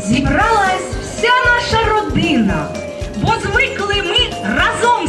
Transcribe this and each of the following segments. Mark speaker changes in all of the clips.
Speaker 1: зібралась вся наша родина, бо звикли ми разом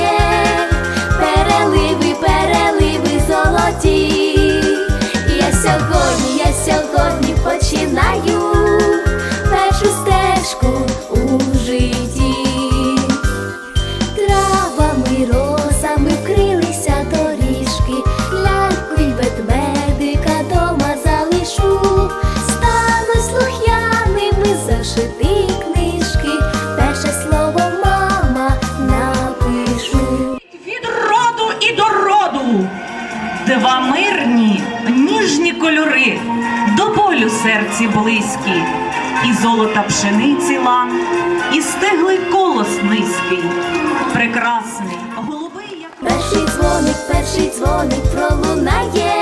Speaker 1: Два мирні, ніжні кольори, до болю серці близькі, і золота пшениці лан, і стеглий колос низький, прекрасний, голубий, як
Speaker 2: Перший дзвоник, перший дзвоник пролунає,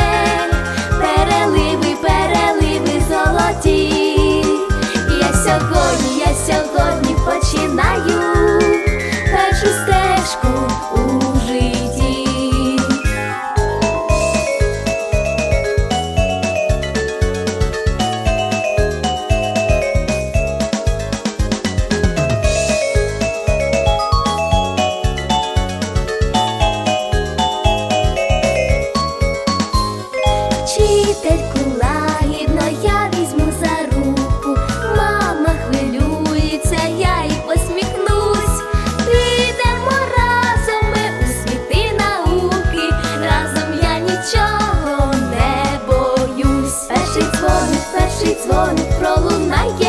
Speaker 2: Вчительку лагідно я візьму за руку. Мама хвилюється, я й посміхнусь. Підемо разом ми у світи науки. Разом я нічого не боюсь. Перший дзвоник, перший дзвоник пролунає.